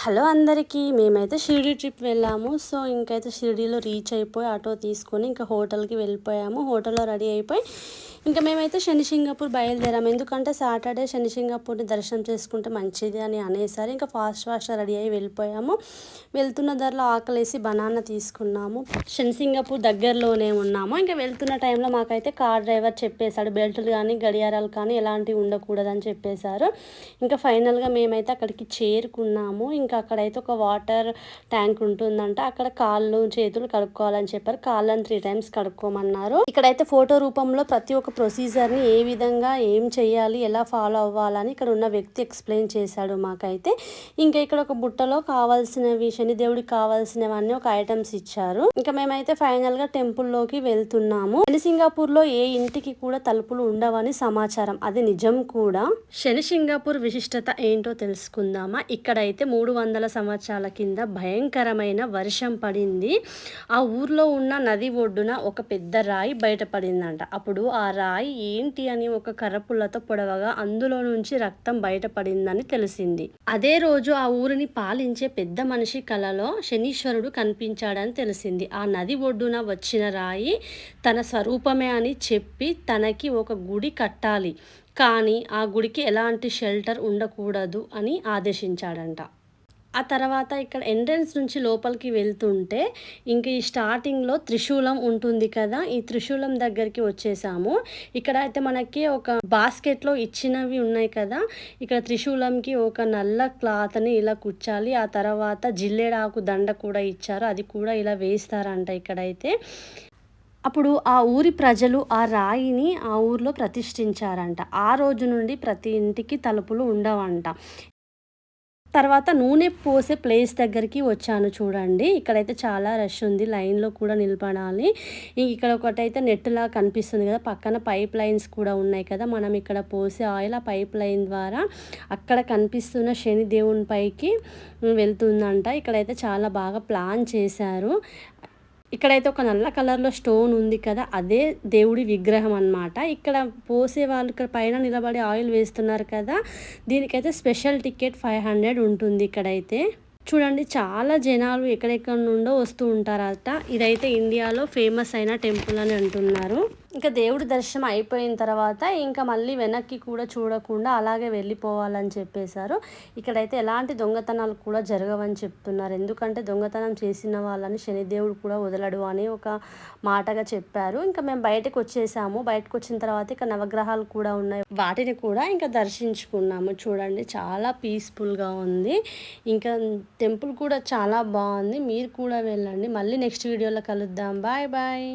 Hello అందరికీ మేమైతే Shirdi trip వెళ్ళాము. సో ఇంకైతే షిరిడీలో రీచ్ అయిపోయి ఆటో తీసుకొని ఇంకా హోటల్కి వెళ్ళిపోయాము. హోటల్లో రెడీ అయిపోయి ఇంకా మేమైతే శని సింగపూర్ బయలుదేరాము. ఎందుకంటే సాటర్డే శని సింగపూర్ని దర్శనం చేసుకుంటే మంచిది అని అనేసారు. ఇంకా ఫాస్ట్ ఫాస్ట్ రెడీ అయ్యి వెళ్ళిపోయాము. వెళ్తున్న ధరలో ఆకలేసి బనానా తీసుకున్నాము. శని సింగపూర్ దగ్గరలోనే ఉన్నాము. ఇంకా వెళ్తున్న టైంలో మాకైతే కార్ డ్రైవర్ చెప్పేశాడు. బెల్టులు కానీ గడియారాలు కానీ ఎలాంటివి ఉండకూడదని చెప్పేశారు. ఇంకా ఫైనల్గా మేమైతే అక్కడికి చేరుకున్నాము. ఇంకా అక్కడైతే ఒక వాటర్ ట్యాంక్ ఉంటుందంట. అక్కడ కాళ్ళు చేతులు కడుక్కోవాలని చెప్పారు. కాళ్ళని త్రీ టైమ్స్ కడుక్కోమన్నారు. ఇక్కడైతే ఫోటో రూపంలో ప్రతి ఒక్క ప్రొసీజర్ని ఏ విధంగా ఏం చేయాలి ఎలా ఫాలో అవ్వాలని ఇక్కడ ఉన్న వ్యక్తి ఎక్స్ప్లెయిన్ చేశాడు మాకైతే. ఇంకా ఇక్కడ ఒక బుట్టలో కావాల్సినవి శనిదేవుడికి కావాల్సినవన్నీ ఒక ఐటమ్స్ ఇచ్చారు. ఇంకా మేమైతే ఫైనల్గా టెంపుల్లోకి వెళ్తున్నాము. శని ఏ ఇంటికి కూడా తలుపులు ఉండవని సమాచారం. అది నిజం కూడా. శని సింగాపూర్ విశిష్టత ఏంటో తెలుసుకుందామా? ఇక్కడైతే మూడు వందల సంవత్సరాల కింద భయంకరమైన వర్షం పడింది. ఆ ఊర్లో ఉన్న నది ఒడ్డున ఒక పెద్ద రాయి బయటపడిందంట. అప్పుడు ఆ రాయి ఏంటి అని ఒక కర్రపుల్లతో పొడవగా అందులో నుంచి రక్తం బయటపడిందని తెలిసింది. అదే రోజు ఆ ఊరిని పాలించే పెద్ద మనిషి కలలో శనీశ్వరుడు కనిపించాడని తెలిసింది. ఆ నది ఒడ్డున వచ్చిన రాయి తన స్వరూపమే అని చెప్పి తనకి ఒక గుడి కట్టాలి. కానీ ఆ గుడికి ఎలాంటి షెల్టర్ ఉండకూడదు అని ఆదేశించాడంట. ఆ తర్వాత ఇక్కడ ఎంట్రన్స్ నుంచి లోపలికి వెళ్తుంటే ఇంక ఈ స్టార్టింగ్లో త్రిశూలం ఉంటుంది కదా ఈ త్రిశూలం దగ్గరికి వచ్చేసాము. ఇక్కడ అయితే మనకి ఒక బాస్కెట్లో ఇచ్చినవి ఉన్నాయి కదా ఇక్కడ త్రిశూలంకి ఒక నల్ల క్లాత్ని ఇలా కుచ్చాలి ఆ తర్వాత జిల్లేడాకు దండ కూడా ఇచ్చారు అది కూడా ఇలా వేస్తారంట ఇక్కడైతే. అప్పుడు ఆ ఊరి ప్రజలు ఆ రాయిని ఆ ఊర్లో ప్రతిష్ఠించారంట. ఆ రోజు నుండి ప్రతి ఇంటికి తలుపులు ఉండవంట. తర్వాత నూనె పోసే ప్లేస్ దగ్గరికి వచ్చాను చూడండి. ఇక్కడైతే చాలా రష్ ఉంది. లైన్లో కూడా నిలబడాలి. ఇక్కడ ఒకటైతే నెట్లా కనిపిస్తుంది కదా. పక్కన పైప్ లైన్స్ కూడా ఉన్నాయి కదా. మనం ఇక్కడ పోసే ఆయిల్ ఆ పైప్ లైన్ ద్వారా అక్కడ కనిపిస్తున్న శని దేవుని పైకి వెళ్తుందంట. ఇక్కడైతే చాలా బాగా ప్లాన్ చేశారు. ఇక్కడైతే ఒక నల్ల కలర్లో స్టోన్ ఉంది కదా అదే దేవుడి విగ్రహం అనమాట ఇక్కడ పోసే వాళ్ళు ఇక్కడ పైన నిలబడి ఆయిల్ వేస్తున్నారు కదా దీనికైతే స్పెషల్ టికెట్ ఫైవ్ హండ్రెడ్ ఉంటుంది ఇక్కడైతే. చూడండి చాలా జనాలు ఎక్కడెక్కడ నుండో వస్తూ ఉంటారట. ఇదైతే ఇండియాలో ఫేమస్ అయిన టెంపుల్ అని అంటున్నారు. ఇంకా దేవుడి దర్శనం అయిపోయిన తర్వాత ఇంకా మళ్ళీ వెనక్కి కూడా చూడకుండా అలాగే వెళ్ళిపోవాలని చెప్పేశారు. ఇక్కడైతే ఎలాంటి దొంగతనాలు కూడా జరగవని చెప్తున్నారు. ఎందుకంటే దొంగతనం చేసిన వాళ్ళని శనిదేవుడు కూడా వదలడు అని ఒక మాటగా చెప్పారు. ఇంకా మేము బయటకు వచ్చేసాము. బయటకు వచ్చిన తర్వాత ఇక నవగ్రహాలు కూడా ఉన్నాయి. వాటిని కూడా ఇంకా దర్శించుకున్నాము. చూడండి చాలా పీస్ఫుల్గా ఉంది. ఇంకా టెంపుల్ కూడా చాలా బాగుంది. మీరు కూడా వెళ్ళండి. మళ్ళీ నెక్స్ట్ వీడియోలో కలుద్దాం. Bye bye.